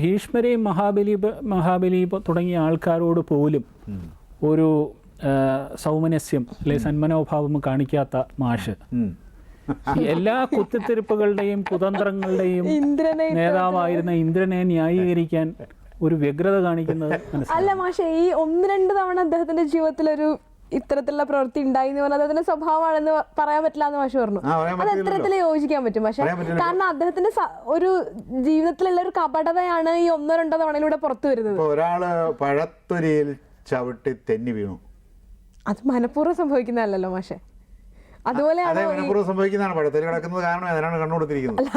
ഭീഷ്മരെയും മഹാബലി മഹാബലി തുടങ്ങിയ ആൾക്കാരോട് പോലും ഒരു സൗമനസ്യം അല്ലെ സന്മനോഭാവം കാണിക്കാത്ത മാഷ്. എല്ലാ കുത്തിത്തിരിപ്പുകളുടെയും കുതന്ത്രങ്ങളുടെയും ഇന്ദ്രനെ നേതാവായിരുന്ന ഇന്ദ്രനെ ന്യായീകരിക്കാൻ ഒരു വ്യഗ്രത കാണിക്കുന്നത് അല്ല മാഷെ ഈ ഒന്ന് രണ്ട് തവണ അദ്ദേഹത്തിന്റെ ജീവിതത്തിൽ ഒരു ഇത്തരത്തിലുള്ള പ്രവൃത്തി ഉണ്ടായി എന്ന് പറഞ്ഞാൽ അതിന്റെ സ്വഭാവമാണെന്ന് പറയാൻ പറ്റില്ല എന്ന് മാഷ് പറഞ്ഞു. അത്. എത്തരത്തിൽ യോജിക്കാൻ പറ്റും പക്ഷെ കാരണം അദ്ദേഹത്തിന്റെ ഒരു ജീവിതത്തിലുള്ള ഒരു കപടതയാണ് ഈ ഒന്നോ രണ്ടോ തവണയിലൂടെ പുറത്തു വരുന്നത്. ഇപ്പൊ ഒരാൾ പഴത്തൊരിയിൽ ചവിട്ടി തെന്നി വീണു. അത് മനഃപൂർവം സംഭവിക്കുന്നതല്ലോ മാഷെ. സംഭവിക്കുന്നതാണ്. കിടക്കുന്നത് കാരണം അതിനാണ് കണ്ടുകൊടുത്തിരിക്കുന്നത്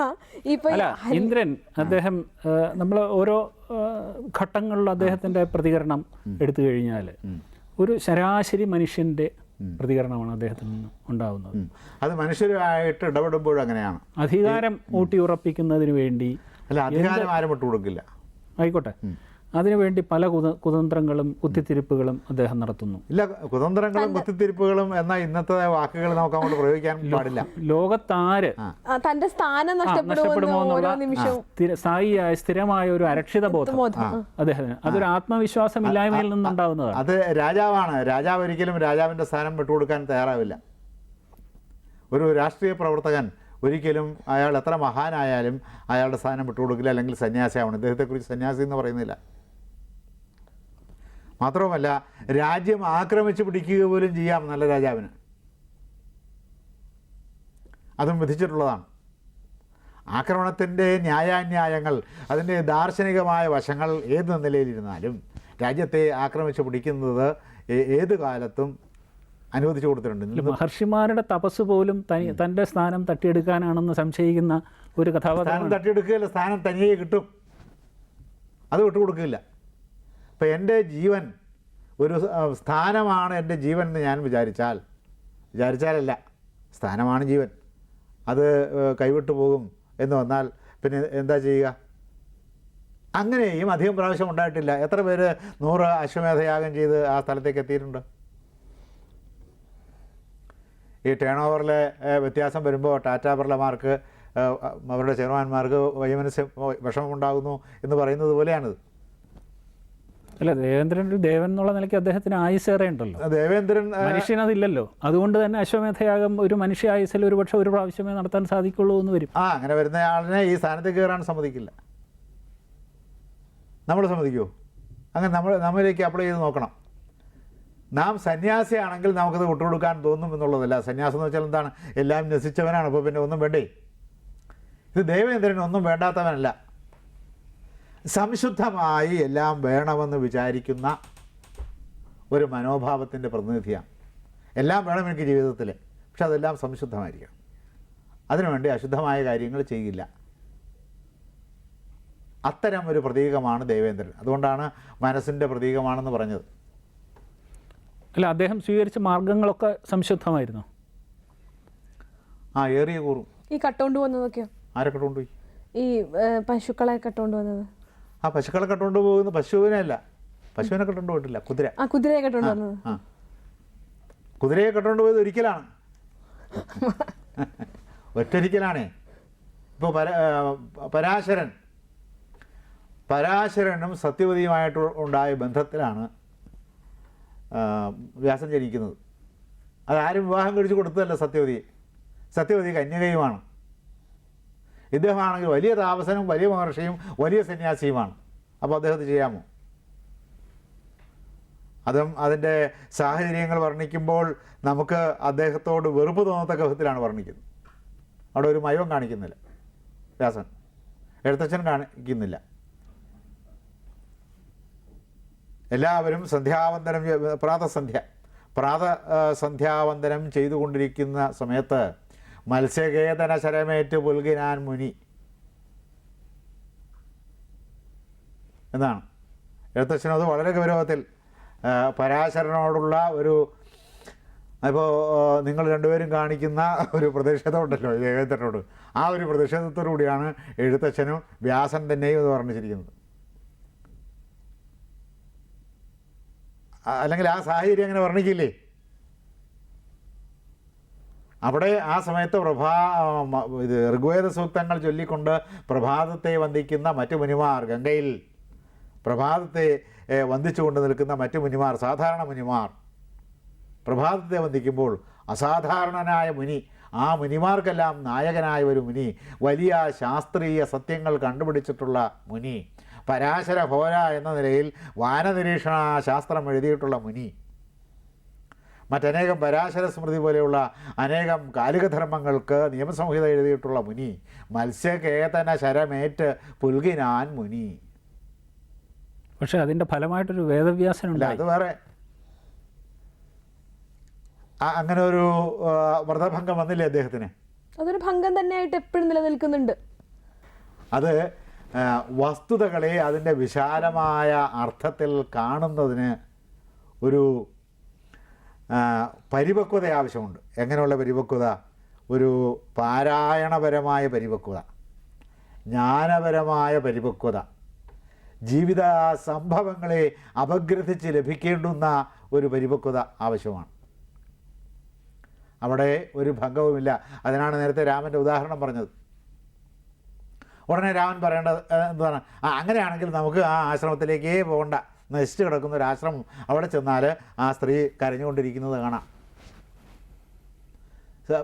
ഇന്ദ്രൻ അദ്ദേഹം നമ്മൾ ഓരോ ഘട്ടങ്ങളിൽ ഘട്ടങ്ങളിലും അദ്ദേഹത്തിന്റെ പ്രതികരണം എടുത്തു കഴിഞ്ഞാൽ ഒരു ശരാശരി മനുഷ്യന്റെ പ്രതികരണമാണ് അദ്ദേഹത്തിൽ നിന്ന് ഉണ്ടാവുന്നത് അത് മനുഷ്യരുമായിട്ട് ഇടപെടുമ്പോഴും അങ്ങനെയാണ്. അധികാരം ഊട്ടിയുറപ്പിക്കുന്നതിന് വേണ്ടി അല്ല അധികാരം ആരും വിട്ടുകൊടുക്കില്ല. ആയിക്കോട്ടെ. അതിനുവേണ്ടി പല കുത കുതന്ത്രങ്ങളും കുത്തിത്തിരിപ്പുകളും അദ്ദേഹം നടത്തുന്നു. ഇല്ല കുതന്ത്രങ്ങളും കുത്തിത്തിരിപ്പുകളും എന്ന ഇന്നത്തെ വാക്കുകൾ നമുക്ക് അങ്ങോട്ട് പ്രയോഗിക്കാൻ പാടില്ല. ലോകത്താര് തന്റെ സ്ഥാനം നഷ്ടപ്പെടുമോ എന്നുള്ള സ്ഥായിയായ സ്ഥിരമായ ഒരു അരക്ഷിത ബോധം. ബോധം. അദ്ദേഹത്തിന്. അതൊരു ആത്മവിശ്വാസം ഇല്ലായ്മയിൽ നിന്നുണ്ടാവുന്നതാണ്. അത് രാജാവാണ്. രാജാവ് ഒരിക്കലും രാജാവിന്റെ സ്ഥാനം വിട്ടുകൊടുക്കാൻ തയ്യാറാവില്ല. ഒരു രാഷ്ട്രീയ പ്രവർത്തകൻ ഒരിക്കലും അയാൾ എത്ര മഹാനായാലും അയാളുടെ സ്ഥാനം വിട്ടുകൊടുക്കില്ല. അല്ലെങ്കിൽ സന്യാസിയാവണം. ഇദ്ദേഹത്തെക്കുറിച്ച് സന്യാസി എന്ന് പറയുന്നില്ല. മാത്രവുമല്ല രാജ്യം ആക്രമിച്ച് പിടിക്കുക പോലും ചെയ്യാം നല്ല രാജാവിന്. അതും വിധിച്ചിട്ടുള്ളതാണ്. ആക്രമണത്തിന്റെ ന്യായാന്യായങ്ങൾ അതിന്റെ ദാർശനികമായ വശങ്ങൾ ഏത് നിലയിലിരുന്നാലും രാജ്യത്തെ ആക്രമിച്ച് പിടിക്കുന്നത് ഏത് കാലത്തും അനുവദിച്ചു കൊടുത്തിട്ടുണ്ട്. മഹർഷിമാരുടെ തപസ് പോലും തനി തന്റെ സ്ഥാനം തട്ടിയെടുക്കാനാണെന്ന് സംശയിക്കുന്ന ഒരു സ്ഥാനം കഥാപാത്രം തട്ടിയെടുക്കുകയില്ല സ്ഥാനം തനിയെ കിട്ടും. അത് വിട്ടുകൊടുക്കില്ല ഇപ്പം എന്റെ ജീവൻ ഒരു സ്ഥാനമാണ് എന്റെ ജീവൻ എന്ന് ഞാൻ വിചാരിച്ചാൽ വിചാരിച്ചാലല്ല സ്ഥാനമാണ് ജീവൻ. അത് കൈവിട്ടു പോകും എന്ന് വന്നാൽ പിന്നെ എന്താ ചെയ്യുക? അങ്ങനെയും അധികം പ്രാവശ്യം ഉണ്ടായിട്ടില്ല. എത്ര പേര് നൂറ് അശ്വമേധയാഗം ചെയ്ത് ആ സ്ഥലത്തേക്ക് എത്തിയിട്ടുണ്ട്? ഈ ടേൺ ഓവറിലെ വ്യത്യാസം വരുമ്പോൾ ടാറ്റ ബിർളമാർക്ക് അവരുടെ ചെയർമാൻമാർക്ക് വൈമനസ്യം വിഷമമുണ്ടാകുന്നു എന്ന് പറയുന്നത് പോലെയാണിത്. അല്ല ദേവേന്ദ്രൻ ഒരു ദേവൻ എന്നുള്ള നിലയ്ക്ക് അദ്ദേഹത്തിന് ആയുസേറെ ഉണ്ടല്ലോ. ദേവേന്ദ്രൻ മനുഷ്യനതില്ലല്ലോ അതുകൊണ്ട് തന്നെ അശ്വമേധയാഗം ഒരു മനുഷ്യ ആയുസിൽ ഒരു പക്ഷെ ഒരു പ്രാവശ്യമേ നടത്താൻ സാധിക്കുള്ളൂ എന്ന് വരും. ആ അങ്ങനെ വരുന്ന ആളിനെ ഈ സ്ഥാനത്ത് കയറാൻ സമ്മതിക്കില്ല. നമ്മൾ സമ്മതിക്കുമോ അങ്ങനെ നമ്മൾ നമ്മളിലേക്ക് അപ്ലൈ ചെയ്ത് നോക്കണം. നാം സന്യാസിയാണെങ്കിൽ നമുക്കത് വിട്ടുകൊടുക്കാൻ തോന്നും എന്നുള്ളതല്ല. സന്യാസം എന്ന് വെച്ചാൽ എന്താണ്? എല്ലാം നശിച്ചവനാണ്. അപ്പോൾ പിന്നെ ഒന്നും വേണ്ടേ? ഇത് ദേവേന്ദ്രൻ ഒന്നും വേണ്ടാത്തവനല്ല. സംശുദ്ധമായി എല്ലാം വേണമെന്ന് വിചാരിക്കുന്ന ഒരു മനോഭാവത്തിന്റെ പ്രതിനിധിയാണ്. എല്ലാം വേണം എനിക്ക് ജീവിതത്തിൽ പക്ഷെ അതെല്ലാം സംശുദ്ധമായിരിക്കണം. അതിനുവേണ്ടി അശുദ്ധമായ കാര്യങ്ങൾ ചെയ്യില്ല. അത്തരം ഒരു പ്രതീകമാണ് ദേവേന്ദ്രൻ. അതുകൊണ്ടാണ് മനസ്സിന്റെ പ്രതീകമാണെന്ന് പറഞ്ഞത്. അല്ല അദ്ദേഹം സ്വീകരിച്ച മാർഗങ്ങളൊക്കെ സംശുദ്ധമായിരുന്നു? ആ ഏറിയ കൂറും. ഈ കട്ടോണ്ട് ആരെ ആരൊക്കെ പോയി? ഈ പശുക്കളെ കട്ടോണ്ട് വന്നത്. ആ പശുക്കളെ കെട്ടുകൊണ്ട് പോകുന്ന പശുവിനെ അല്ല. പശുവിനെ കട്ടുകൊണ്ട് പോയിട്ടില്ല കുതിര. ആ കുതിരയെ കെട്ടുകൊണ്ട് ആ കുതിരയെ കട്ടുകൊണ്ട് പോയത് ഒരിക്കലാണ്. ഒറ്റൊരിക്കലാണേ. ഇപ്പോൾ പര പരാശരൻ. പരാശരനും സത്യവതിയുമായിട്ട് ഉണ്ടായ ബന്ധത്തിലാണ് വ്യാസം ജനിക്കുന്നത്. അതാരും വിവാഹം കഴിച്ചു കൊടുത്തതല്ല സത്യവതിയെ. സത്യവതി കന്യകയുമാണ്. ഇദ്ദേഹമാണെങ്കിൽ വലിയ താപസനും വലിയ മഹർഷിയും വലിയ സന്യാസിയുമാണ്. അപ്പോൾ അദ്ദേഹത്തെ ചെയ്യാമോ? അതും അതിന്റെ സാഹചര്യങ്ങൾ വർണിക്കുമ്പോൾ നമുക്ക് അദ്ദേഹത്തോട് വെറുപ്പ് തോന്നത്തക്ക വിധത്തിലാണ് വർണിക്കുന്നത്. അവിടെ ഒരു മയവും കാണിക്കുന്നില്ല. വ്യാസൻ എഴുത്തച്ഛൻ കാണിക്കുന്നില്ല. എല്ലാവരും സന്ധ്യാവന്തനം പ്രാതസന്ധ്യ പ്രാത ആ, സന്ധ്യാവന്തനം ചെയ്തുകൊണ്ടിരിക്കുന്ന സമയത്ത് മത്സ്യകേതന ശരമേറ്റ് പുൽകിനാൻ മുനി. എന്നാണ്. എഴുത്തച്ഛനും അത് വളരെ ഗൗരവത്തിൽ പരാശരനോടുള്ള ഒരു ഇപ്പോൾ നിങ്ങൾ രണ്ടുപേരും കാണിക്കുന്ന ഒരു പ്രതിഷേധമുണ്ടല്ലോ ദേവേന്ദ്രനോട്. ആ ഒരു പ്രതിഷേധത്തോടു കൂടിയാണ് എഴുത്തച്ഛനും വ്യാസൻ തന്നെയും ഇത് പറഞ്ഞിരിക്കുന്നത് അല്ലെങ്കിൽ ആ സാഹചര്യം അങ്ങനെ വർണിക്കില്ലേ? അവിടെ ആ സമയത്ത് പ്രഭാ ഇത് ഋഗ്വേദ സൂക്തങ്ങൾ ചൊല്ലിക്കൊണ്ട് പ്രഭാതത്തെ വന്ദിക്കുന്ന മറ്റു മുനിമാർ ഗംഗയിൽ പ്രഭാതത്തെ വന്ദിച്ചുകൊണ്ട് നിൽക്കുന്ന മറ്റു മുനിമാർ സാധാരണ മുനിമാർ പ്രഭാതത്തെ വന്ദിക്കുമ്പോൾ അസാധാരണനായ മുനി ആ മുനിമാർക്കെല്ലാം നായകനായ ഒരു മുനി വലിയ ശാസ്ത്രീയ സത്യങ്ങൾ കണ്ടുപിടിച്ചിട്ടുള്ള മുനി പരാശര ഭോര എന്ന നിലയിൽ വാനനിരീക്ഷണ ശാസ്ത്രം എഴുതിയിട്ടുള്ള മുനി. മറ്റനേകം പരാശര സ്മൃതി പോലെയുള്ള അനേകം കാലികധർമ്മങ്ങൾക്ക് നിയമസംഹിത എഴുതിയിട്ടുള്ള മുനി. മത്സ്യകേതന ശരമേറ്റ് പുൽകിനാൻ മുനി. പക്ഷെ അതിന്റെ ഫലമായിട്ടൊരു ഉണ്ടായി അത് വേറെ. ആ- അങ്ങനെ ഒരു വ്രതഭംഗം വന്നില്ലേ അദ്ദേഹത്തിന്? അതൊരു ഭംഗം തന്നെയായിട്ട് എപ്പോഴും നിലനിൽക്കുന്നുണ്ട്. അത് വസ്തുതകളെ അതിന്റെ വിശാലമായ അർത്ഥത്തിൽ കാണുന്നതിന് ഒരു പരിപക്വത ആവശ്യമുണ്ട്. എങ്ങനെയുള്ള പരിപക്വത? ഒരു പാരായണപരമായ പരിപക്വത. ജ്ഞാനപരമായ പരിപക്വത. ജീവിത സംഭവങ്ങളെ അപഗ്രഥിച്ച് ലഭിക്കേണ്ടുന്ന ഒരു പരിപക്വത ആവശ്യമാണ്. അവിടെ ഒരു ഭംഗവുമില്ല. അതിനാണ് നേരത്തെ രാമന്റെ ഉദാഹരണം പറഞ്ഞത്. ഉടനെ രാമൻ പറയേണ്ടത് എന്താണ്? അങ്ങനെയാണെങ്കിൽ നമുക്ക് ആ ആശ്രമത്തിലേക്കേ പോകണ്ട. നശിച്ചു കിടക്കുന്ന ഒരു ആശ്രമം അവിടെ ചെന്നാൽ ആ സ്ത്രീ കരഞ്ഞുകൊണ്ടിരിക്കുന്നത് കാണാം.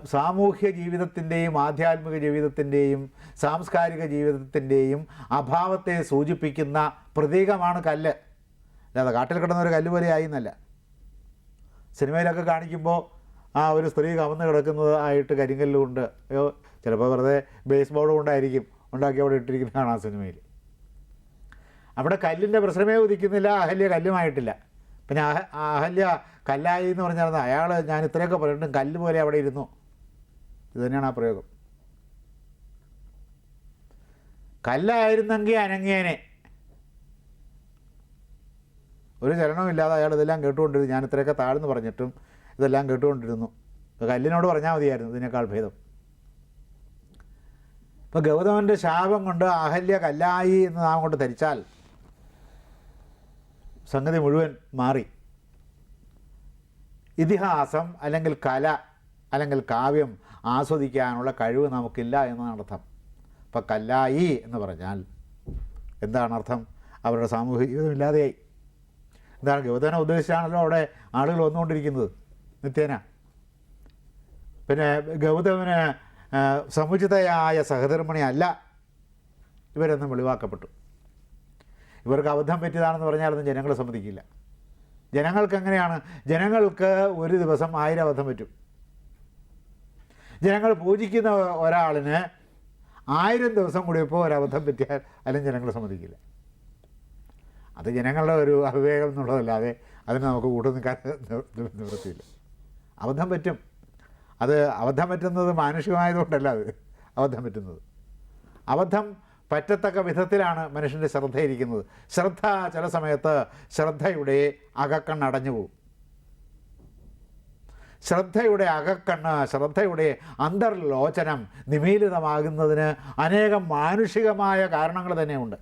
സാമൂഹ്യ ജീവിതത്തിന്റെയും ആധ്യാത്മിക ജീവിതത്തിന്റെയും സാംസ്കാരിക ജീവിതത്തിന്റെയും അഭാവത്തെ സൂചിപ്പിക്കുന്ന പ്രതീകമാണ് കല്ല്. അല്ലാതെ കാട്ടിൽ കിടന്ന ഒരു കല്ല് പോലെ ആയി എന്നല്ല സിനിമയിലൊക്കെ കാണിക്കുമ്പോൾ ആ ഒരു സ്ത്രീ കമന്ന് കിടക്കുന്നതായിട്ട് ആയിട്ട് കരിങ്കല്ല് കൊണ്ട് അയ്യോ ചിലപ്പോൾ വെറുതെ ബേസ് ബോർഡ് കൊണ്ടായിരിക്കും. ഉണ്ടാക്കി അവിടെ ഇട്ടിരിക്കുന്ന ആ സിനിമയിൽ അവിടെ കല്ലിന്റെ പ്രശ്നമേ ഉദിക്കുന്നില്ല അഹല്യ കല്ലുമായിട്ടില്ല. പിന്നെ അഹ അഹല്യ കല്ലായി എന്ന് പറഞ്ഞാൽ അയാൾ ഞാൻ ഇത്രയൊക്കെ പറഞ്ഞിട്ടും കല്ല് പോലെ അവിടെ ഇരുന്നു. ഇത് തന്നെയാണ് ആ പ്രയോഗം. കല്ലായിരുന്നെങ്കിൽ അനങ്ങിയനെ. ഒരു ചലനവുമില്ലാതെ അയാൾ ഇതെല്ലാം കേട്ടുകൊണ്ടിരുന്നു. ഞാൻ ഇത്രയൊക്കെ താഴ്ന്നു പറഞ്ഞിട്ടും ഇതെല്ലാം കേട്ടുകൊണ്ടിരുന്നു. കല്ലിനോട് പറഞ്ഞാൽ മതിയായിരുന്നു ഇതിനേക്കാൾ ഭേദം. ഇപ്പോൾ ഗൗതമന്റെ ശാപം കൊണ്ട് അഹല്യ കല്ലായി എന്ന് നാം കൊണ്ട് ധരിച്ചാൽ സംഗതി മുഴുവൻ മാറി. ഇതിഹാസം അല്ലെങ്കിൽ കല അല്ലെങ്കിൽ കാവ്യം ആസ്വദിക്കാനുള്ള കഴിവ് നമുക്കില്ല എന്നാണ് അർത്ഥം. ഇപ്പം കല്ലായി എന്ന് പറഞ്ഞാൽ എന്താണ് അർത്ഥം? അവരുടെ സാമൂഹിക ജീവിതം ഇല്ലാതെയായി. എന്താണ് ഗൗതമനെ ഉദ്ദേശിച്ചാണല്ലോ അവിടെ ആളുകൾ വന്നുകൊണ്ടിരിക്കുന്നത്? നിത്യേന. പിന്നെ ഗൗതമന് സമുചിതയായ സഹധർമ്മിണി അല്ല. ഇവരൊന്നും വെളിവാക്കപ്പെട്ടു. ഇവർക്ക് അബദ്ധം പറ്റിയതാണെന്ന് പറഞ്ഞാലൊന്നും ജനങ്ങൾ സമ്മതിക്കില്ല. ജനങ്ങൾക്ക് എങ്ങനെയാണ്? ജനങ്ങൾക്ക് ഒരു ദിവസം ആയിരം അബദ്ധം പറ്റും. ജനങ്ങൾ പൂജിക്കുന്ന ഒരാളിന് ആയിരം ദിവസം കൂടിയപ്പോൾ ഒരബദ്ധം പറ്റിയാൽ അല്ലെങ്കിൽ ജനങ്ങൾ സമ്മതിക്കില്ല. അത് ജനങ്ങളുടെ ഒരു അവിവേകം എന്നുള്ളതല്ലാതെ അതിന് നമുക്ക് കൂടുതൽ നിൽക്കാൻ നിവൃത്തിയില്ല. അബദ്ധം പറ്റും. അത് അബദ്ധം പറ്റുന്നത് മാനുഷികമായതുകൊണ്ടല്ല അത്. അബദ്ധം പറ്റുന്നത്. അബദ്ധം പറ്റത്തക്ക വിധത്തിലാണ് മനുഷ്യന്റെ ശ്രദ്ധയിരിക്കുന്നത്. ശ്രദ്ധ ചില സമയത്ത് ശ്രദ്ധയുടെ അകക്കണ്ണടഞ്ഞു പോകും. ശ്രദ്ധയുടെ അകക്കണ്ണ് ശ്രദ്ധയുടെ അന്തർലോചനം നിമീലിതമാകുന്നതിന് അനേകം മാനുഷികമായ കാരണങ്ങൾ തന്നെയുണ്ട്.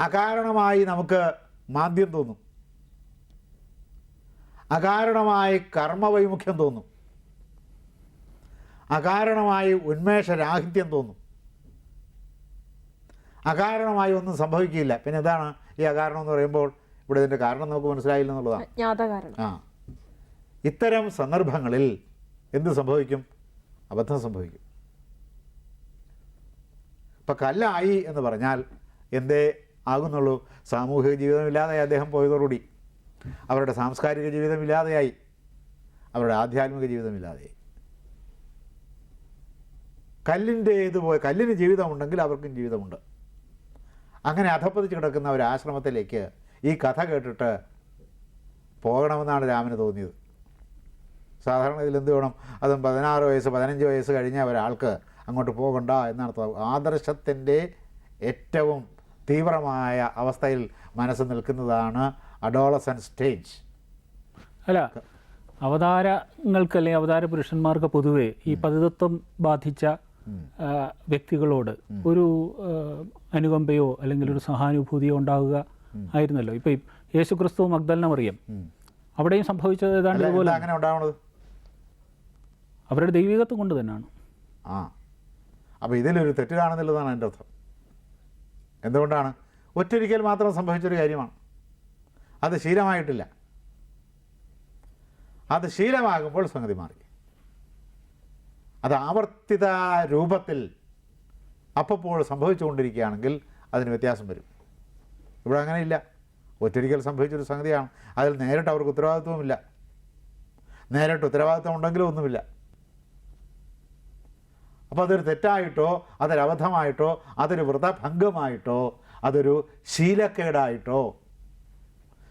അകാരണമായി നമുക്ക് മാന്ദ്യം തോന്നും. അകാരണമായി കർമ്മവൈമുഖ്യം തോന്നും. അകാരണമായി ഉന്മേഷരാഹിത്യം തോന്നും. അകാരണമായി ഒന്നും സംഭവിക്കില്ല. പിന്നെ എന്താണ് ഈ അകാരണം എന്ന് പറയുമ്പോൾ ഇവിടെ ഇതിന്റെ കാരണം നമുക്ക് മനസ്സിലായില്ല എന്നുള്ളതാണ്. ആ. ഇത്തരം സന്ദർഭങ്ങളിൽ എന്ത് സംഭവിക്കും? അബദ്ധം സംഭവിക്കും. ഇപ്പം കല്ലായി എന്ന് പറഞ്ഞാൽ എന്തേ ആകുന്നുള്ളൂ? സാമൂഹിക ജീവിതമില്ലാതെ അദ്ദേഹം പോയതോടുകൂടി. അവരുടെ സാംസ്കാരിക ജീവിതമില്ലാതെയായി. അവരുടെ ആധ്യാത്മിക ജീവിതമില്ലാതെയായി. കല്ലിന്റെ ഇതുപോലെ കല്ലിന് ജീവിതമുണ്ടെങ്കിൽ അവർക്കും ജീവിതമുണ്ട്. അങ്ങനെ അധപ്പതിച്ച് കിടക്കുന്ന ഒരു ആശ്രമത്തിലേക്ക് ഈ കഥ കേട്ടിട്ട് പോകണമെന്നാണ് രാമന് തോന്നിയത്. സാധാരണ ഇതിൽ എന്ത് വേണം? അതും പതിനാറ് വയസ്സ് പതിനഞ്ച് വയസ്സ് കഴിഞ്ഞ ഒരാൾക്ക് അങ്ങോട്ട് പോകണ്ട എന്നർത്ഥം ആദർശത്തിന്റെ ഏറ്റവും തീവ്രമായ അവസ്ഥയിൽ മനസ്സ് നിൽക്കുന്നതാണ് അഡോളസൻ സ്റ്റേജ്. അല്ല അവതാരങ്ങൾക്ക് അല്ലെങ്കിൽ അവതാര പുരുഷന്മാർക്ക് പൊതുവേ ഈ പതിതത്വം ബാധിച്ച വ്യക്തികളോട് ഒരു അനുകമ്പയോ അല്ലെങ്കിൽ ഒരു സഹാനുഭൂതിയോ ഉണ്ടാവുക ആയിരുന്നല്ലോ. ഇപ്പം യേശു ക്രിസ്തു മഗ്ദലിനെ മറിയം അവിടെയും സംഭവിച്ചത് ഏതാണ്ട് ഇതുപോലെ അവരുടെ ദൈവികത്വം കൊണ്ട് തന്നെയാണ്. ആ. അപ്പോൾ ഇതിലൊരു തെറ്റ് കാണുന്നില്ലെന്നാണ് എന്റെ അർത്ഥം. എന്തുകൊണ്ടാണ്? ഒറ്റൊരിക്കൽ മാത്രം സംഭവിച്ചൊരു കാര്യമാണ്. അത് ശീലമായിട്ടില്ല. അത് ശീലമാകുമ്പോൾ സംഗതി മാറി. അത് ആവർത്തിത രൂപത്തിൽ അപ്പോൾ സംഭവിച്ചുകൊണ്ടിരിക്കുകയാണെങ്കിൽ അതിന് വ്യത്യാസം വരും. ഇവിടെ അങ്ങനെയില്ല. ഒറ്റരിക്കൽ സംഭവിച്ചൊരു സംഗതിയാണ്. അതിൽ നേരിട്ട് അവർക്ക് ഉത്തരവാദിത്വമില്ല നേരിട്ട് ഉത്തരവാദിത്വം ഉണ്ടെങ്കിലും ഒന്നുമില്ല. അപ്പോൾ അതൊരു തെറ്റായിട്ടോ അതൊരു അബദ്ധമായിട്ടോ അതൊരു വ്രതഭംഗമായിട്ടോ അതൊരു ശീലക്കേടായിട്ടോ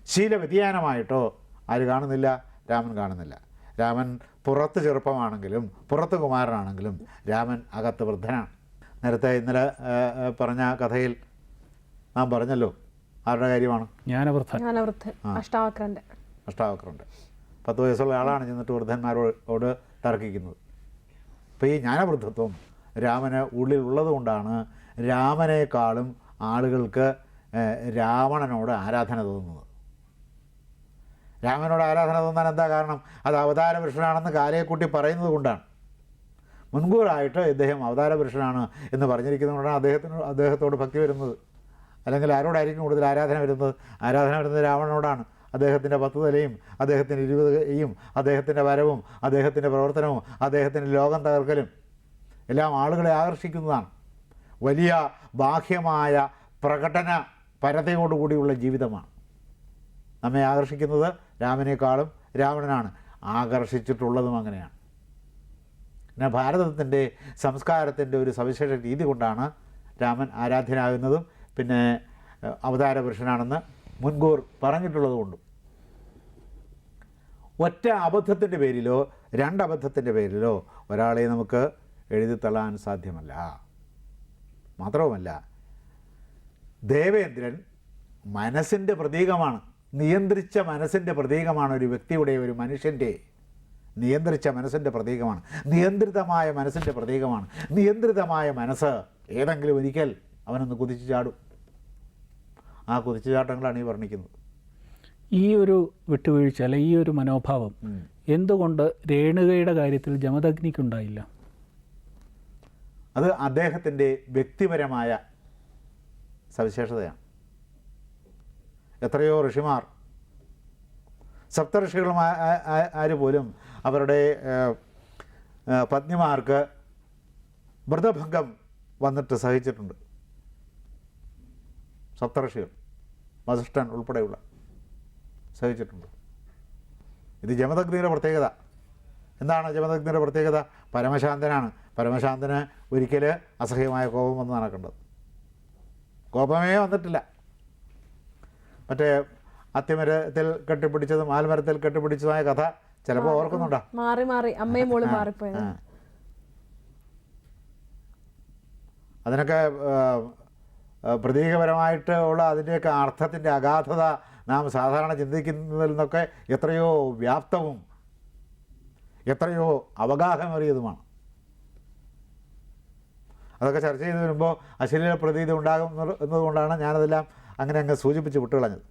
ശീലവ്യതിയാനമായിട്ടോ ആര് കാണുന്നില്ല രാമൻ കാണുന്നില്ല. രാമൻ പുറത്ത് ചെറുപ്പമാണെങ്കിലും പുറത്ത് കുമാരനാണെങ്കിലും രാമൻ അകത്ത് വൃദ്ധനാണ് നേരത്തെ ഇന്നലെ പറഞ്ഞ കഥയിൽ നാം പറഞ്ഞല്ലോ ആരുടെ കാര്യമാണ്? ജ്ഞാനവൃദ്ധൻ. ജ്ഞാനവൃദ്ധൻ അഷ്ടാവക്രന്റെ. അഷ്ടാവക്രമുണ്ട് പത്ത് വയസ്സുള്ള ആളാണ് ചെന്നിട്ട് വൃദ്ധന്മാരോട് തർക്കിക്കുന്നത്. അപ്പോൾ ഈ ജ്ഞാനവൃദ്ധത്വം രാമന് ഉള്ളിൽ ഉള്ളതുകൊണ്ടാണ് രാമനേക്കാളും ആളുകൾക്ക് രാവണനോട് ആരാധന തോന്നുന്നത്. രാമനോട് ആരാധന തോന്നാൻ എന്താ കാരണം? അത് അവതാര പുരുഷനാണെന്ന് കാലയെക്കുട്ടി പറയുന്നത് കൊണ്ടാണ്. മുൻകൂറായിട്ട് ഇദ്ദേഹം അവതാര പുരുഷനാണ് എന്ന് പറഞ്ഞിരിക്കുന്നതുകൊണ്ടാണ് അദ്ദേഹത്തിന് അദ്ദേഹത്തോട് ഭക്തി വരുന്നത്. അല്ലെങ്കിൽ ആരോടായിരിക്കും കൂടുതൽ ആരാധന വരുന്നത്? ആരാധന വരുന്നത് രാവണനോടാണ്. അദ്ദേഹത്തിന്റെ പത്ത് തലയും അദ്ദേഹത്തിന്റെ ഇരുപത് കൈയും അദ്ദേഹത്തിന്റെ വരവും അദ്ദേഹത്തിന്റെ പ്രവർത്തനവും അദ്ദേഹത്തിന്റെ ലോകം തകർക്കലും എല്ലാം ആളുകളെ ആകർഷിക്കുന്നതാണ്. വലിയ ബാഹ്യമായ പ്രകടന പരതയോടുകൂടിയുള്ള ജീവിതമാണ്. നമ്മെ ആകർഷിക്കുന്നത് രാമനേക്കാളും രാവണനാണ്. ആകർഷിച്ചിട്ടുള്ളതും അങ്ങനെയാണ്. പിന്നെ ഭാരതത്തിന്റെ സംസ്കാരത്തിന്റെ ഒരു സവിശേഷ രീതി കൊണ്ടാണ് രാമൻ ആരാധ്യനാകുന്നതും പിന്നെ അവതാര പുരുഷനാണെന്ന് മുൻകൂർ പറഞ്ഞിട്ടുള്ളതുകൊണ്ടും ഒറ്റ അബദ്ധത്തിന്റെ പേരിലോ രണ്ടബദ്ധത്തിന്റെ പേരിലോ ഒരാളെ നമുക്ക് എഴുതിത്തള്ളാൻ സാധ്യമല്ല. മാത്രവുമല്ല ദേവേന്ദ്രൻ മനസ്സിന്റെ പ്രതീകമാണ്. നിയന്ത്രിച്ച മനസ്സിന്റെ പ്രതീകമാണ് ഒരു വ്യക്തിയുടെ ഒരു മനുഷ്യന്റെ. നിയന്ത്രിച്ച മനസ്സിന്റെ പ്രതീകമാണ്. നിയന്ത്രിതമായ മനസ്സിന്റെ പ്രതീകമാണ്. നിയന്ത്രിതമായ മനസ്സ് ഏതെങ്കിലും ഒരിക്കൽ അവനൊന്ന് കുതിച്ചു ചാടും. ആ കുതിച്ചു ചാട്ടങ്ങളാണ് ഈ വർണിക്കുന്നത്. ഈ ഒരു വിട്ടുവീഴ്ച അല്ലെ ഈ ഒരു മനോഭാവം എന്തുകൊണ്ട് രേണുകയുടെ കാര്യത്തിൽ ജമദഗ്നിക്കുണ്ടായില്ല? അത് അദ്ദേഹത്തിന്റെ വ്യക്തിപരമായ സവിശേഷതയാണ്. എത്രയോ ഋഷിമാർ. സപ്തഋഷികളുമാര് പോലും അവരുടെ പത്നിമാർക്ക് വ്രതഭംഗം വന്നിട്ട് സഹിച്ചിട്ടുണ്ട്. സപ്തഋഷികൾ വസിഷ്ഠൻ ഉൾപ്പെടെയുള്ള സഹിച്ചിട്ടുണ്ട്. ഇത് ജമദഗ്നിയുടെ പ്രത്യേകത. എന്താണ് ജമദഗ്നിയുടെ പ്രത്യേകത? പരമശാന്തനാണ്. പരമശാന്തന് ഒരിക്കൽ അസഹ്യമായ കോപം വന്ന് നടക്കേണ്ടത്. കോപമേ വന്നിട്ടില്ല. മറ്റേ അത്തിമരത്തിൽ കെട്ടിപ്പിടിച്ചതും ആൽമരത്തിൽ കെട്ടിപ്പിടിച്ചതുമായ കഥ ചിലപ്പോൾ ഓർക്കുന്നുണ്ടോ? മാറി മാറി. അമ്മയും മോളും മാറിപ്പോയത്. ആ. അതിനൊക്കെ പ്രതീകപരമായിട്ട് ഉള്ള അതിന്റെയൊക്കെ അർത്ഥത്തിന്റെ അഗാധത നാം സാധാരണ ചിന്തിക്കുന്നതിൽ നിന്നൊക്കെ എത്രയോ വ്യാപ്തവും എത്രയോ അവഗാഹമേറിയതുമാണ്. അതൊക്കെ ചർച്ച ചെയ്ത് വരുമ്പോൾ അശ്ലീല പ്രതീതി ഉണ്ടാകും എന്നതുകൊണ്ടാണ് ഞാനതെല്ലാം അങ്ങനെ അങ്ങ് സൂചിപ്പിച്ച് വിട്ടുകളഞ്ഞത്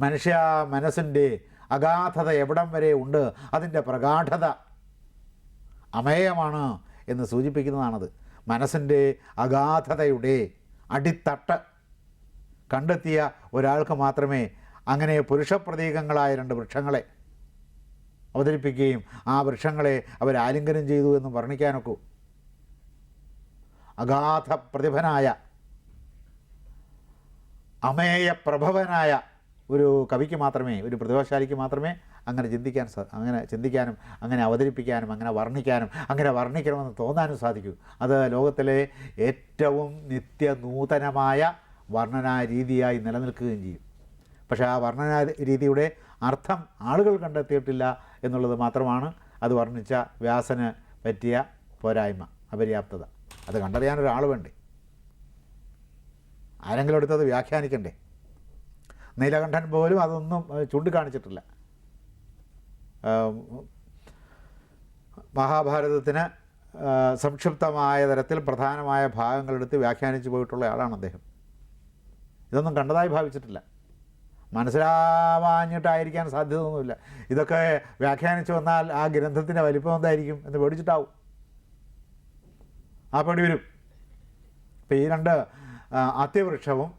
മനുഷ്യ മനസ്സിന്റെ അഗാധത എവിടം വരെ ഉണ്ട്? അതിന്റെ പ്രഗാഠത അമേയമാണ് എന്ന് സൂചിപ്പിക്കുന്നതാണത്. മനസ്സിന്റെ അഗാധതയുടെ അടിത്തട്ട് കണ്ടെത്തിയ ഒരാൾക്ക് മാത്രമേ അങ്ങനെ പുരുഷപ്രതീകങ്ങളായ രണ്ട് വൃക്ഷങ്ങളെ അവതരിപ്പിക്കുകയും ആ വൃക്ഷങ്ങളെ അവർ ആലിംഗനം ചെയ്തു എന്ന് വർണിക്കാനൊക്കൂ. അഗാധ പ്രതിഭനായ അമേയ പ്രഭവനായ ഒരു കവിക്ക് മാത്രമേ ഒരു പ്രതിഭാശാലിക്ക് മാത്രമേ അങ്ങനെ ചിന്തിക്കാൻ അങ്ങനെ ചിന്തിക്കാനും അങ്ങനെ അവതരിപ്പിക്കാനും അങ്ങനെ വർണിക്കാനും അങ്ങനെ വർണിക്കണമെന്ന് തോന്നാനും സാധിക്കൂ. അത് ലോകത്തിലെ ഏറ്റവും നിത്യനൂതനമായ വർണനാ രീതിയായി നിലനിൽക്കുകയും ചെയ്യും. പക്ഷേ ആ വർണനാ രീതിയുടെ അർത്ഥം ആളുകൾ കണ്ടെത്തിയിട്ടില്ല എന്നുള്ളത് മാത്രമാണ് അത് വർണിച്ച വ്യാസന് പറ്റിയ പോരായ്മ അപര്യാപ്തത. അത് കണ്ടറിയാൻ ഒരാൾ വേണ്ടേ? ആരെങ്കിലും എടുത്തത് വ്യാഖ്യാനിക്കണ്ടേ? നീലകണ്ഠൻ പോലും അതൊന്നും ചൂണ്ടിക്കാണിച്ചിട്ടില്ല. മഹാഭാരതത്തിന് സംക്ഷിപ്തമായ തരത്തിൽ പ്രധാനമായ ഭാഗങ്ങളെടുത്ത് വ്യാഖ്യാനിച്ചു പോയിട്ടുള്ള ആളാണ് അദ്ദേഹം. ഇതൊന്നും കണ്ടതായി ഭാവിച്ചിട്ടില്ല. മനസ്സിലാവാഞ്ഞിട്ടായിരിക്കാൻ സാധ്യതയൊന്നുമില്ല. ഇതൊക്കെ വ്യാഖ്യാനിച്ചു വന്നാൽ ആ ഗ്രന്ഥത്തിന്റെ വലിപ്പം എന്തായിരിക്കും എന്ന് പേടിച്ചിട്ടാവും. ആ പേടി വരും. ഇപ്പം ഈ രണ്ട് അത്യവൃക്ഷവും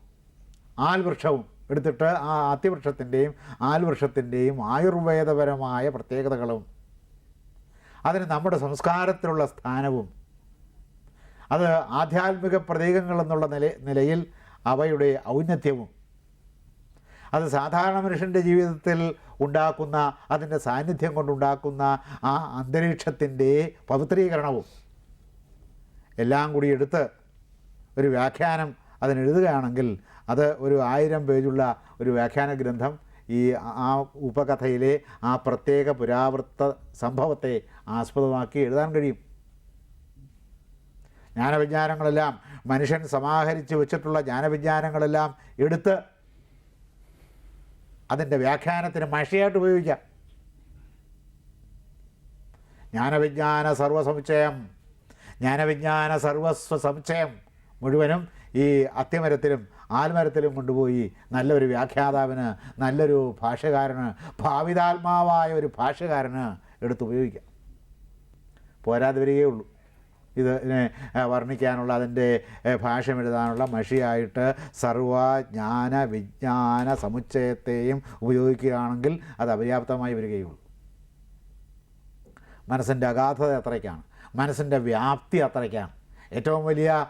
ആൽവൃക്ഷവും എടുത്തിട്ട് ആ അത്യവൃക്ഷത്തിന്റെയും ആൽവൃക്ഷത്തിന്റെയും ആയുർവേദപരമായ പ്രത്യേകതകളും അതിന് നമ്മുടെ സംസ്കാരത്തിലുള്ള സ്ഥാനവും അത് ആധ്യാത്മിക പ്രതീകങ്ങൾ എന്നുള്ള നില നിലയിൽ അവയുടെ ഔന്നത്യവും അത് സാധാരണ മനുഷ്യന്റെ ജീവിതത്തിൽ ഉണ്ടാക്കുന്ന അതിന്റെ സാന്നിധ്യം കൊണ്ടുണ്ടാക്കുന്ന ആ അന്തരീക്ഷത്തിന്റെ പവിത്രീകരണവും എല്ലാം കൂടി എടുത്ത് ഒരു വ്യാഖ്യാനം അതിനെഴുതുകയാണെങ്കിൽ അത് ഒരു ആയിരം പേജുള്ള ഒരു വ്യാഖ്യാന ഗ്രന്ഥം ഈ ആ ഉപകഥയിലെ ആ പ്രത്യേക പുരാവൃത്ത സംഭവത്തെ ആസ്പദമാക്കി എഴുതാൻ കഴിയും. ജ്ഞാനവിജ്ഞാനങ്ങളെല്ലാം മനുഷ്യൻ സമാഹരിച്ച് വെച്ചിട്ടുള്ള ജ്ഞാനവിജ്ഞാനങ്ങളെല്ലാം എടുത്ത് അതിന്റെ വ്യാഖ്യാനത്തിന് മഷിയായിട്ട് ഉപയോഗിക്കാം. ജ്ഞാനവിജ്ഞാന സർവസമുച്ചയം ജ്ഞാനവിജ്ഞാന സർവസ്വ സമുച്ചയം മുഴുവനും ഈ അത്യമരത്തിലും ആൽമരത്തിലും കൊണ്ടുപോയി നല്ലൊരു വ്യാഖ്യാതാവിന് നല്ലൊരു ഭാഷകാരന് ഭാവിതാത്മാവായ ഒരു ഭാഷകാരന് എടുത്തുപയോഗിക്കാം പോരാതെ വരികയുള്ളൂ ഇത് ഇതിനെ വർണിക്കാനുള്ള അതിന്റെ ഭാഷമെഴുതാനുള്ള മഷിയായിട്ട് സർവജ്ഞാന വിജ്ഞാന സമുച്ചയത്തെയും ഉപയോഗിക്കുകയാണെങ്കിൽ അത് അപര്യാപ്തമായി വരികയുള്ളൂ. മനസ്സിന്റെ അഗാധത അത്രയ്ക്കാണ്. മനസ്സിന്റെ വ്യാപ്തി അത്രയ്ക്കാണ്. ഏറ്റവും വലിയ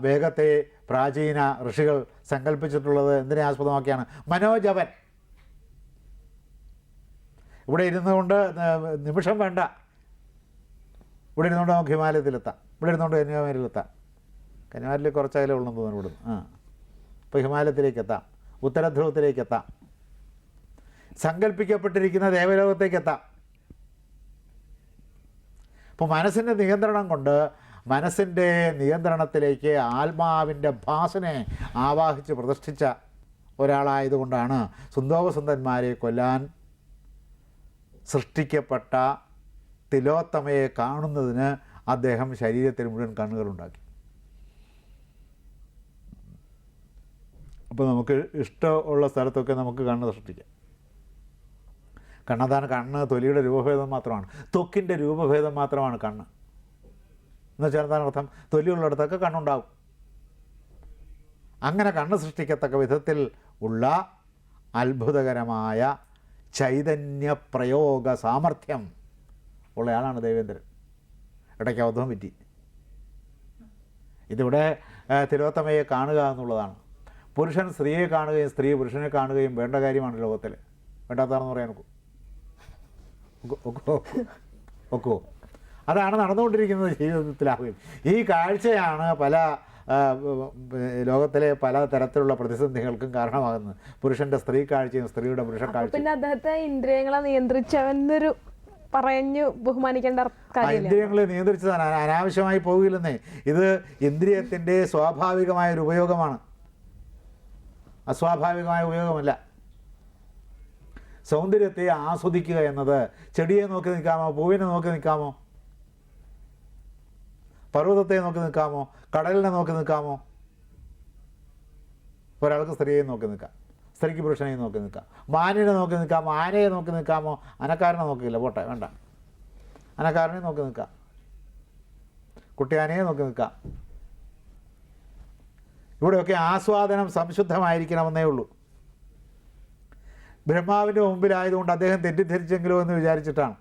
വേഗത്തെ പ്രാചീന ഋഷികൾ സങ്കല്പിച്ചിട്ടുള്ളത് എന്തിനെ ആസ്പദമാക്കിയാണ്? മനോജവൻ ഇവിടെ ഇരുന്നുകൊണ്ട് നിമിഷം വേണ്ട. ഇവിടെ ഇരുന്നുകൊണ്ട് നമുക്ക് ഹിമാലയത്തിലെത്താം. ഇവിടെ ഇരുന്നുകൊണ്ട് കന്യാകുമാരിയിലെത്താം. കന്യാകുമാരിയിൽ കുറച്ചകലേ ഉള്ളെന്ന് തോന്നുന്നു ഇവിടുന്ന്. ആ. ഇപ്പോൾ ഹിമാലയത്തിലേക്ക് എത്താം ഉത്തരധ്രുവത്തിലേക്ക് എത്താം സങ്കല്പിക്കപ്പെട്ടിരിക്കുന്ന ദേവലോകത്തേക്ക് എത്താം അപ്പോൾ മനസ്സിന്റെ നിയന്ത്രണം കൊണ്ട് മനസ്സിന്റെ നിയന്ത്രണത്തിലേക്ക് ആത്മാവിന്റെ ഭാസനെ ആവാഹിച്ച് പ്രതിഷ്ഠിച്ച ഒരാളായതുകൊണ്ടാണ് സുന്ദോപസുന്ദന്മാരെ കൊല്ലാൻ സൃഷ്ടിക്കപ്പെട്ട തിലോത്തമയെ കാണുന്നതിന് അദ്ദേഹം ശരീരത്തിൽ മുഴുവൻ കണ്ണുകളുണ്ടാക്കി അപ്പോൾ നമുക്ക് ഇഷ്ടമുള്ള സ്ഥലത്തൊക്കെ നമുക്ക് കണ്ണ് സൃഷ്ടിക്കാം. കണ്ണതാണ് കണ്ണ് തൊലിയുടെ രൂപഭേദം മാത്രമാണ്. ത്വക്കിന്റെ രൂപഭേദം മാത്രമാണ് കണ്ണ്. എന്ന് വെച്ചാൽ എന്താണ് അർത്ഥം? തൊലിയുള്ളിടത്തൊക്കെ കണ്ണുണ്ടാവും അങ്ങനെ കണ്ണ് സൃഷ്ടിക്കത്തക്ക വിധത്തിൽ ഉള്ള അത്ഭുതകരമായ ചൈതന്യ പ്രയോഗ സാമർഥ്യം ഉള്ളയാളാണ് ദേവേന്ദ്രൻ. ഇടയ്ക്ക് അബദ്ധം പറ്റി. ഇതിവിടെ തിലോത്തമയെ കാണുക എന്നുള്ളതാണ്. പുരുഷൻ സ്ത്രീയെ കാണുകയും സ്ത്രീ പുരുഷനെ കാണുകയും വേണ്ട കാര്യമാണ് ലോകത്തിൽ വേണ്ടാത്താണെന്ന് പറയാൻ നോക്കൂ. ഒക്കോ ഒക്കോ അതാണ് നടന്നുകൊണ്ടിരിക്കുന്നത് ജീവിതത്തിലാവുകയും ഈ കാഴ്ചയാണ് പല ലോകത്തിലെ പല തരത്തിലുള്ള പ്രതിസന്ധികൾക്കും കാരണമാകുന്നത്. പുരുഷന്റെ സ്ത്രീ കാഴ്ചയും സ്ത്രീയുടെ പുരുഷ കാഴ്ച കാഴ്ചയും. പിന്നെ അദ്ദേഹത്തെ ഇന്ദ്രിയങ്ങളെ നിയന്ത്രിച്ചവന്നൊരു പറഞ്ഞു ബഹുമാനിക്കേണ്ട ഇന്ദ്രിയങ്ങളെ നിയന്ത്രിച്ചതാണ്. അന- അനാവശ്യമായി പോകില്ലെന്നേ. ഇത് ഇന്ദ്രിയത്തിന്റെ സ്വാഭാവികമായ ഒരു ഉപയോഗമാണ്. അസ്വാഭാവികമായ ഉപയോഗമല്ല. സൗന്ദര്യത്തെ ആസ്വദിക്കുക എന്നത്. ചെടിയെ നോക്കി നിൽക്കാമോ? പൂവിനെ നോക്കി നിൽക്കാമോ? പർവതത്തെ നോക്കി നിൽക്കാമോ? കടലിനെ നോക്കി നിൽക്കാമോ? ഒരാൾക്ക് സ്ത്രീയെ നോക്കി നിൽക്കാം. സ്ത്രീക്ക് പുരുഷനെയും നോക്കി നിൽക്കാം. മാനിനെ നോക്കി നിൽക്കാമോ ആനയെ നോക്കി നിൽക്കാമോ? അനക്കാരനെ നോക്കിയില്ല പോട്ടെ വേണ്ട. അനക്കാരനെ നോക്കി നിൽക്കാം. കുട്ടിയാനയെ നോക്കി നിൽക്കാം. ഇവിടെയൊക്കെ ആസ്വാദനം സംശുദ്ധമായിരിക്കണമെന്നേ ഉള്ളൂ. ബ്രഹ്മാവിന്റെ മുമ്പിലായതുകൊണ്ട് അദ്ദേഹം തെറ്റിദ്ധരിച്ചെങ്കിലോ എന്ന് വിചാരിച്ചിട്ടാണ്.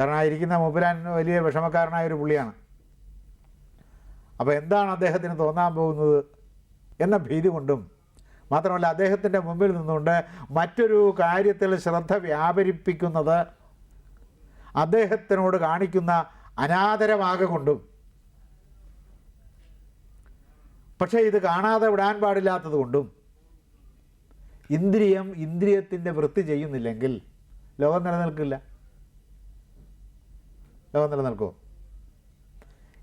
കാരണം ആ ഇരിക്കുന്ന മൂപ്പരാൻ വലിയ വിഷമക്കാരനായ ഒരു പുള്ളിയാണ്. അപ്പോൾ എന്താണ് അദ്ദേഹത്തിന് തോന്നാൻ പോകുന്നത് എന്ന ഭീതി കൊണ്ടും മാത്രമല്ല അദ്ദേഹത്തിന്റെ മുമ്പിൽ നിന്നുകൊണ്ട് മറ്റൊരു കാര്യത്തിൽ ശ്രദ്ധ വ്യാപരിപ്പിക്കുന്നത് അദ്ദേഹത്തിനോട് കാണിക്കുന്ന അനാദരവാക കൊണ്ടും. പക്ഷേ ഇത് കാണാതെ വിടാൻ പാടില്ലാത്തത് കൊണ്ടും ഇന്ദ്രിയം ഇന്ദ്രിയത്തിന്റെ വൃത്തി ചെയ്യുന്നില്ലെങ്കിൽ ലോകം നിലനിൽക്കില്ല. ലോകം നിലനിൽക്കുമോ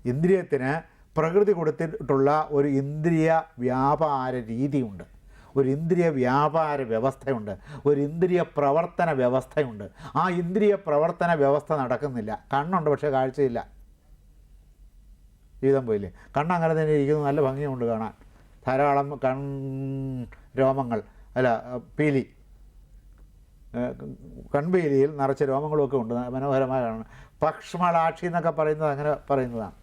ഇന്ദ്രിയത്തിന് പ്രകൃതി കൊടുത്തിട്ടുള്ള ഒരു ഇന്ദ്രിയ വ്യാപാര രീതിയുണ്ട്. ഒരു ഇന്ദ്രിയ വ്യാപാര വ്യവസ്ഥയുണ്ട്. ഒരു ഇന്ദ്രിയ പ്രവർത്തന വ്യവസ്ഥയുണ്ട്. ആ ഇന്ദ്രിയ പ്രവർത്തന വ്യവസ്ഥ നടക്കുന്നില്ല. കണ്ണുണ്ട് പക്ഷേ കാഴ്ചയില്ല. ജീവിതം പോയില്ലേ? കണ്ണ് അങ്ങനെ തന്നെ ഇരിക്കുന്നു. നല്ല ഭംഗിയുണ്ട് കാണാൻ. ധാരാളം കൺ രോമങ്ങൾ അല്ല പീലി. കൺപീലിയിൽ നിറച്ച രോമങ്ങളുമൊക്കെ ഉണ്ട്. മനോഹരമായാണ് പക്ഷ്മളാക്ഷി എന്നൊക്കെ പറയുന്നത് അങ്ങനെ പറയുന്നതാണ്.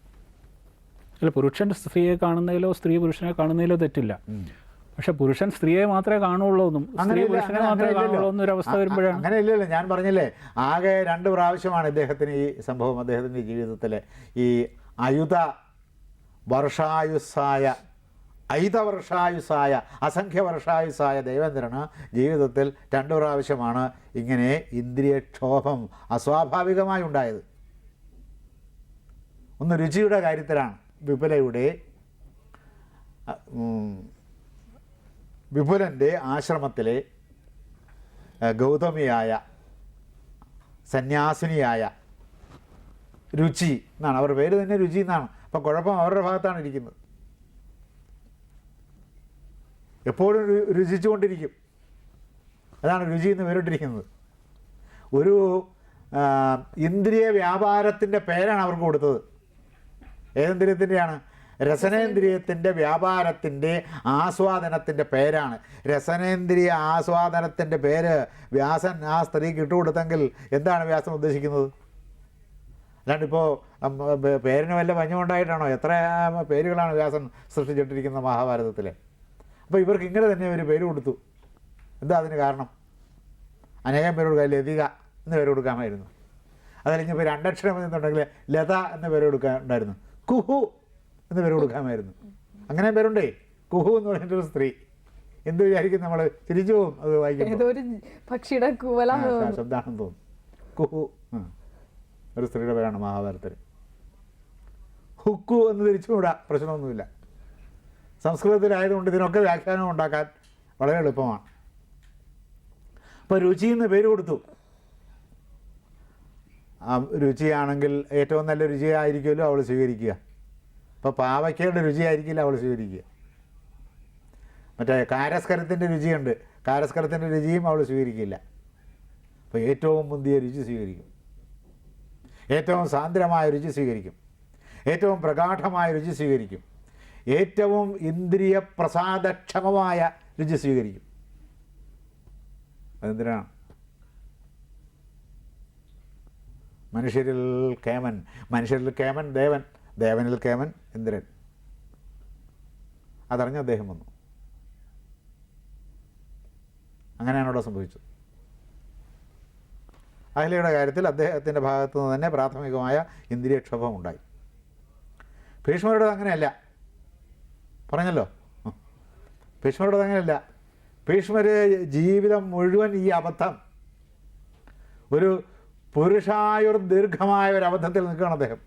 അല്ല പുരുഷൻ സ്ത്രീയെ കാണുന്നതിലോ സ്ത്രീ പുരുഷനെ കാണുന്നതിലോ തെറ്റില്ല. പക്ഷെ പുരുഷൻ സ്ത്രീയെ മാത്രമേ കാണുള്ളൂ എന്നും സ്ത്രീ പുരുഷനെ അങ്ങനെ- മാത്രമേ. കാണുള്ളൂ എന്നൊരു അവസ്ഥ വരുമ്പോഴാണ്. അങ്ങനെ ഇല്ലല്ലോ ഞാൻ പറഞ്ഞില്ലേ ആകെ രണ്ട് പ്രാവശ്യമാണ് ഇദ്ദേഹത്തിന് ഈ സംഭവം അദ്ദേഹത്തിന്റെ ജീവിതത്തിലെ ഈ അയുധ വർഷായുസ്സായ ഐതവർഷായുസ്സായ അസംഖ്യവർഷായുസായ ദേവേന്ദ്രന് ജീവിതത്തിൽ രണ്ടു പ്രാവശ്യമാണ് ഇങ്ങനെ ഇന്ദ്രിയക്ഷോഭം അസ്വാഭാവികമായി ഉണ്ടായത്. ഒന്ന് രുചിയുടെ കാര്യത്തിലാണ്. വിപുലയുടെ വിപുലന്റെ ആശ്രമത്തിലെ ഗൗതമിയായ സന്യാസിനിയായ രുചി എന്നാണ്. അവരുടെ പേര് തന്നെ രുചി എന്നാണ്. അപ്പോൾ കുഴപ്പം അവരുടെ ഭാഗത്താണ് ഇരിക്കുന്നത്. എപ്പോഴും രുചിച്ചുകൊണ്ടിരിക്കും. അതാണ് രുചി എന്ന് പേരിട്ടിരിക്കുന്നത് ഒരു ഇന്ദ്രിയ വ്യാപാരത്തിന്റെ പേരാണ് അവർക്ക് കൊടുത്തത്. ഏതിന്ദ്രിയത്തിന്റെയാണ്? രസനേന്ദ്രിയത്തിന്റെ വ്യാപാരത്തിന്റെ ആസ്വാദനത്തിന്റെ പേരാണ്. രസനേന്ദ്രിയ ആസ്വാദനത്തിന്റെ പേര് വ്യാസൻ ആ സ്ത്രീക്ക് ഇട്ടുകൊടുത്തെങ്കിൽ എന്താണ് വ്യാസൻ ഉദ്ദേശിക്കുന്നത്? അല്ലാണ്ട് ഇപ്പോൾ പേരിന് വല്ല പഞ്ഞുകൊണ്ടായിട്ടാണോ എത്ര പേരുകളാണ് വ്യാസൻ സൃഷ്ടിച്ചിട്ടിരിക്കുന്നത് മഹാഭാരതത്തിലെ? അപ്പോൾ ഇവർക്ക് ഇങ്ങനെ തന്നെ ഒരു പേര് കൊടുത്തു. എന്താ അതിന് കാരണം? അനേകം പേര് കൊടുക്കുക ലതിക എന്ന് പേര് കൊടുക്കാമായിരുന്നു. അതല്ലെങ്കിൽ ഇപ്പോൾ രണ്ടക്ഷരം എന്നുണ്ടെങ്കിൽ ലത എന്ന പേര് കൊടുക്കാൻ ഉണ്ടായിരുന്നു കുഹു എന്ന് പേര് കൊടുക്കാമായിരുന്നു. അങ്ങനെ പേരുണ്ടേ. കുഹു എന്ന് പറഞ്ഞിട്ടൊരു സ്ത്രീ. എന്ത് വിചാരിക്കും നമ്മൾ തിരിച്ചു പോകും അത് വായിക്കും പക്ഷിയുടെ തോന്നുന്നു. കുഹു. ഒരു സ്ത്രീയുടെ പേരാണ് മഹാഭാരതത്തിൽ ഹുക്കു എന്ന് തിരിച്ചുകൂടാ പ്രശ്നമൊന്നുമില്ല. സംസ്കൃതത്തിലായതുകൊണ്ട് ഇതിനൊക്കെ വ്യാഖ്യാനം ഉണ്ടാക്കാൻ വളരെ എളുപ്പമാണ്. അപ്പോൾ രുചി എന്ന് പേര് കൊടുത്തു. ആ രുചിയാണെങ്കിൽ ഏറ്റവും നല്ല രുചിയായിരിക്കുമല്ലോ അവൾ സ്വീകരിക്കുക. അപ്പോൾ പാവയ്ക്കയുടെ രുചിയായിരിക്കില്ല അവൾ സ്വീകരിക്കുക. മറ്റേ കാരസ്കരത്തിന്റെ രുചിയുണ്ട്. കാരസ്കരത്തിന്റെ രുചിയും അവൾ സ്വീകരിക്കില്ല. അപ്പോൾ ഏറ്റവും മുന്തിയ രുചി സ്വീകരിക്കും. ഏറ്റവും സാന്ദ്രമായ രുചി സ്വീകരിക്കും. ഏറ്റവും പ്രഗാഠമായ രുചി സ്വീകരിക്കും. ഏറ്റവും ഇന്ദ്രിയ പ്രസാദക്ഷമമായ രുചി സ്വീകരിക്കും. അതെന്തിനാണ്? മനുഷ്യരിൽ കേമൻ മനുഷ്യരിൽ കേമൻ ദേവൻ. ദേവനിൽ കേമൻ ഇന്ദ്രൻ. അതറിഞ്ഞ അദ്ദേഹം വന്നു. അങ്ങനെയാണ് അവിടെ സംഭവിച്ചത്. അഹ്ലയുടെ കാര്യത്തിൽ അദ്ദേഹത്തിന്റെ ഭാഗത്തു നിന്ന് തന്നെ പ്രാഥമികമായ ഇന്ദ്രിയക്ഷോഭം ഉണ്ടായി. ഭീഷ്മരുടെ അങ്ങനെയല്ല. പറഞ്ഞല്ലോ. ഭീഷ്മരോട് അങ്ങനെയല്ല. ഭീഷ്മർ ജീവിതം മുഴുവൻ ഈ അബദ്ധം. ഒരു പുരുഷായുർ ദീർഘമായ ഒരു അബദ്ധത്തിൽ നിൽക്കുകയാണ് അദ്ദേഹം.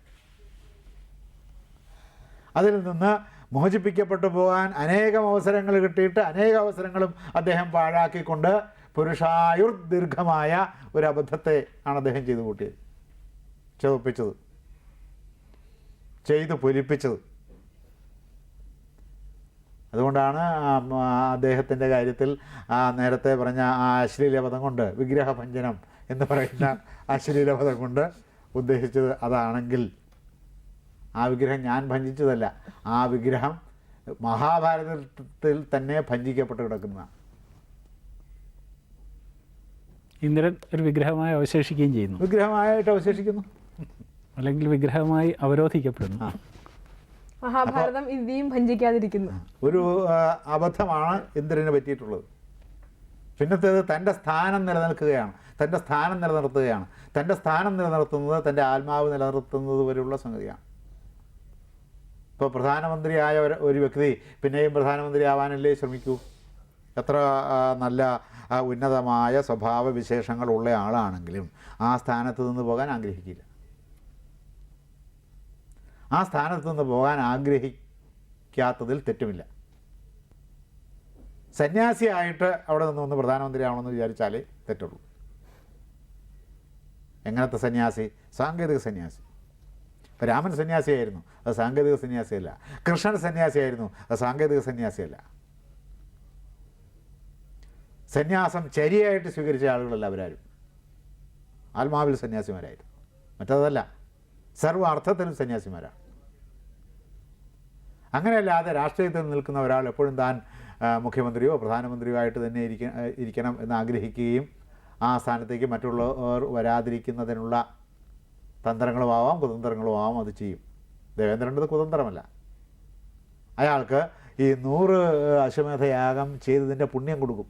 അതിൽ നിന്ന് മോചിപ്പിക്കപ്പെട്ടു പോകാൻ അനേകം അവസരങ്ങൾ കിട്ടിയിട്ട് അനേക അവസരങ്ങളും അദ്ദേഹം പാഴാക്കിക്കൊണ്ട് പുരുഷായുർ ദീർഘമായ ഒരു അബദ്ധത്തെ ആണ് അദ്ദേഹം ചെയ്തു കൂട്ടിയത് ചുവപ്പിച്ചത് ചെയ്തു പൊലിപ്പിച്ചത്. അതുകൊണ്ടാണ് അദ്ദേഹത്തിന്റെ കാര്യത്തിൽ നേരത്തെ പറഞ്ഞ ആ അശ്ലീലപദം കൊണ്ട് വിഗ്രഹഭഞ്ജനം എന്ന് പറയുന്ന അശ്ലീലപദം കൊണ്ട് ഉദ്ദേശിച്ചത് അതാണെങ്കിൽ ആ വിഗ്രഹം ഞാൻ ഭഞ്ജിച്ചതല്ല. ആ വിഗ്രഹം മഹാഭാരതത്തിൽ തന്നെ ഭഞ്ജിക്കപ്പെട്ട് കിടക്കുന്ന. ഇന്ദ്രൻ ഒരു വിഗ്രഹമായി അവശേഷിക്കുകയും ചെയ്യുന്നു. വിഗ്രഹമായിട്ട് അവശേഷിക്കുന്നു. അല്ലെങ്കിൽ വിഗ്രഹമായി അവരോധിക്കപ്പെടുന്നു. മഹാഭാരതം ഇന്ത്യയും ഭഞ്ചിക്കാതിരിക്കുന്നു. ഒരു അബദ്ധമാണ് ഇന്ദ്രനെ പറ്റിയിട്ടുള്ളത്. പിന്നത്തേത് തന്റെ സ്ഥാനം നിലനിൽക്കുകയാണ്. തന്റെ സ്ഥാനം നിലനിർത്തുകയാണ്. തന്റെ സ്ഥാനം നിലനിർത്തുന്നത് തന്റെ ആത്മാവ് നിലനിർത്തുന്നത് വരെയുള്ള സംഗതിയാണ്. ഇപ്പോൾ പ്രധാനമന്ത്രിയായ ഒരു വ്യക്തി പിന്നെയും പ്രധാനമന്ത്രി ആവാനല്ലേ ശ്രമിക്കൂ? എത്ര നല്ല ഉന്നതമായ സ്വഭാവ വിശേഷങ്ങളുള്ള ആളാണെങ്കിലും ആ സ്ഥാനത്ത് നിന്ന് പോകാൻ ആഗ്രഹിക്കില്ല. ആ സ്ഥാനത്ത് നിന്ന് പോകാൻ ആഗ്രഹിക്കാത്തതിൽ തെറ്റുമില്ല. സന്യാസിയായിട്ട് അവിടെ നിന്ന് ഒന്ന് പ്രധാനമന്ത്രി ആവണമെന്ന് വിചാരിച്ചാലേ തെറ്റുള്ളൂ. എങ്ങനത്തെ സന്യാസി? സാങ്കേതിക സന്യാസി. ഇപ്പം രാമൻ സന്യാസിയായിരുന്നു അത് സാങ്കേതിക സന്യാസിയല്ല. കൃഷ്ണൻ സന്യാസിയായിരുന്നു അത് സാങ്കേതിക സന്യാസിയല്ല. സന്യാസം ചരിയായിട്ട് സ്വീകരിച്ച ആളുകളല്ല അവരാരും. ആത്മാവിൽ സന്യാസിമാരായിരുന്നു. മറ്റതല്ല സർവ അർത്ഥത്തിലും സന്യാസിമാരാണ്. അങ്ങനെയല്ലാതെ രാഷ്ട്രീയത്തിൽ നിൽക്കുന്ന ഒരാൾ എപ്പോഴും താൻ മുഖ്യമന്ത്രിയോ പ്രധാനമന്ത്രിയോ ആയിട്ട് തന്നെ ഇരിക്ക ഇരിക്കണം എന്ന് ആഗ്രഹിക്കുകയും ആ സ്ഥാനത്തേക്ക് മറ്റുള്ളവർ വരാതിരിക്കുന്നതിനുള്ള തന്ത്രങ്ങളും ആവാം കുതന്ത്രങ്ങളും ആവാം അത് ചെയ്യും. ദേവേന്ദ്രന്റെത് കുതന്ത്രമല്ല. അയാൾക്ക് ഈ നൂറ് അശ്വമേധയാഗം ചെയ്തതിന്റെ പുണ്യം കൊടുക്കും.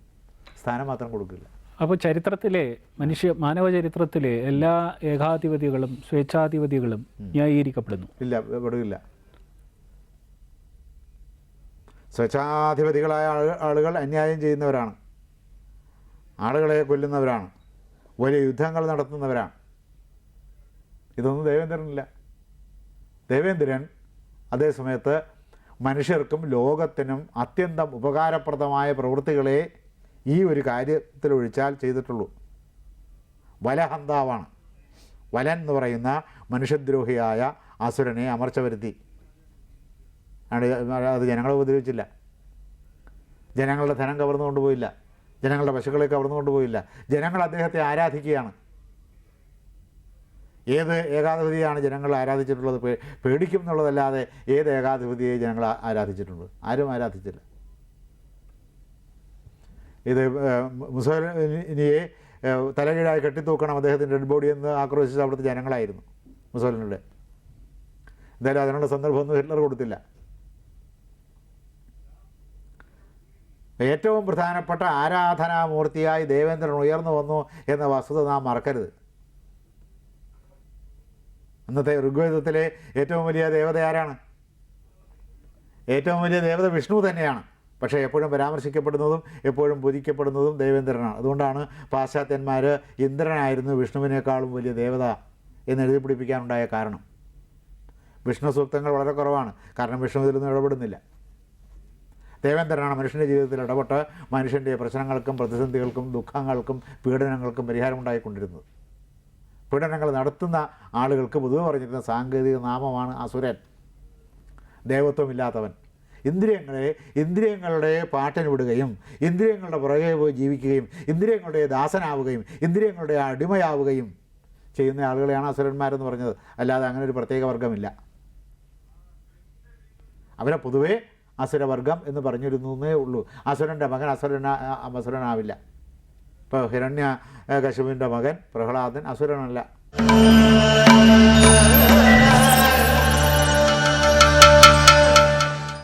സ്ഥാനം മാത്രം കൊടുക്കില്ല. അപ്പോൾ ചരിത്രത്തിലെ മനുഷ്യ മാനവ ചരിത്രത്തിലെ എല്ലാ ഏകാധിപതികളും സ്വേച്ഛാധിപതികളും ന്യായീകരിക്കപ്പെടുന്നു. ഇല്ല പെടുകില്ല സ്വച്ഛാധിപതികളായ ആളു- ആളുകൾ അന്യായം ചെയ്യുന്നവരാണ്. ആളുകളെ കൊല്ലുന്നവരാണ്. വലിയ യുദ്ധങ്ങൾ നടത്തുന്നവരാണ്. ഇതൊന്നും ദേവേന്ദ്രനില്ല. ദേവേന്ദ്രൻ അതേ സമയത്ത് മനുഷ്യർക്കും ലോകത്തിനും അത്യന്തം ഉപകാരപ്രദമായ പ്രവൃത്തികളെ ഈ ഒരു കാര്യത്തിൽ ഒഴിച്ചാൽ ചെയ്തിട്ടുള്ളൂ. വലഹന്താവാണ്. വലൻ എന്ന് പറയുന്ന മനുഷ്യദ്രോഹിയായ അസുരനെ അമർച്ച വരുത്തി. അത് ജനങ്ങളെ ഉപദ്രവിച്ചില്ല. ജനങ്ങളുടെ ധനം കവർന്നു കൊണ്ടുപോയില്ല ജനങ്ങളുടെ പശുക്കളെ കവർന്നു കൊണ്ടുപോയില്ല ജനങ്ങൾ അദ്ദേഹത്തെ ആരാധിക്കുകയാണ്. ഏത് ഏകാധിപതിയാണ് ജനങ്ങൾ ആരാധിച്ചിട്ടുള്ളത്? പേടിക്കും എന്നുള്ളതല്ലാതെ ഏത് ഏകാധിപതിയെ ജനങ്ങൾ ആരാധിച്ചിട്ടുണ്ട്? ആരും ആരാധിച്ചില്ല. ഇത് മുസോലിനിയെ തലകീഴായി കെട്ടിത്തൂക്കണം അദ്ദേഹത്തിന്റെ ഡെഡ് ബോഡി എന്ന് ആക്രോശിച്ച അവിടുത്തെ ജനങ്ങളായിരുന്നു മുസോലിനിയുടെ. എന്തായാലും അതിനുള്ള സന്ദർഭമൊന്നും ഹിറ്റ്ലർ കൊടുത്തില്ല. ഏറ്റവും പ്രധാനപ്പെട്ട ആരാധനാമൂർത്തിയായി ദേവേന്ദ്രൻ ഉയർന്നു വന്നു എന്ന വസ്തുത നാം മറക്കരുത്. അന്നത്തെ ഋഗ്വേദത്തിലെ ഏറ്റവും വലിയ ദേവത ആരാണ്? ഏറ്റവും വലിയ ദേവത വിഷ്ണു തന്നെയാണ്. പക്ഷേ എപ്പോഴും പരാമർശിക്കപ്പെടുന്നതും എപ്പോഴും പൂജിക്കപ്പെടുന്നതും ദേവേന്ദ്രനാണ്. അതുകൊണ്ടാണ് പാശ്ചാത്യന്മാർ ഇന്ദ്രനായിരുന്നു വിഷ്ണുവിനേക്കാളും വലിയ ദേവത എന്ന് എഴുതി പിടിപ്പിക്കാനുണ്ടായ കാരണം. വിഷ്ണു സൂക്തങ്ങൾ വളരെ കുറവാണ്. കാരണം വിഷ്ണു ഇതിലൊന്നും ഇടപെടുന്നില്ല. ദേവേന്ദ്രനാണ് മനുഷ്യന്റെ ജീവിതത്തിൽ ഇടപെട്ട് മനുഷ്യന്റെ പ്രശ്നങ്ങൾക്കും പ്രതിസന്ധികൾക്കും ദുഃഖങ്ങൾക്കും പീഡനങ്ങൾക്കും പരിഹാരമുണ്ടായിക്കൊണ്ടിരുന്നത് പീഡനങ്ങൾ നടത്തുന്ന ആളുകൾക്ക് പൊതുവെ പറഞ്ഞിരുന്ന സാങ്കേതിക നാമമാണ് അസുരൻ. ദേവത്വമില്ലാത്തവൻ. ഇന്ദ്രിയങ്ങളെ ഇന്ദ്രിയങ്ങളുടെ പാട്ടിന് വിടുകയും ഇന്ദ്രിയങ്ങളുടെ പുറകെ പോയി ജീവിക്കുകയും ഇന്ദ്രിയങ്ങളുടെ ദാസനാവുകയും ഇന്ദ്രിയങ്ങളുടെ അടിമയാവുകയും ചെയ്യുന്ന ആളുകളെയാണ് അസുരന്മാരെന്ന് പറഞ്ഞത്. അല്ലാതെ അങ്ങനെ ഒരു പ്രത്യേക വർഗമില്ല അവരെ പൊതുവേ അസുരവർഗം എന്ന് പറഞ്ഞിരുന്നേ ഉള്ളൂ. അസുരന്റെ മകൻ അസുരന അസുരനാവില്ല. ഇപ്പോൾ ഹിരണ്യ കശുവിന്റെ മകൻ പ്രഹ്ലാദൻ അസുരനല്ല.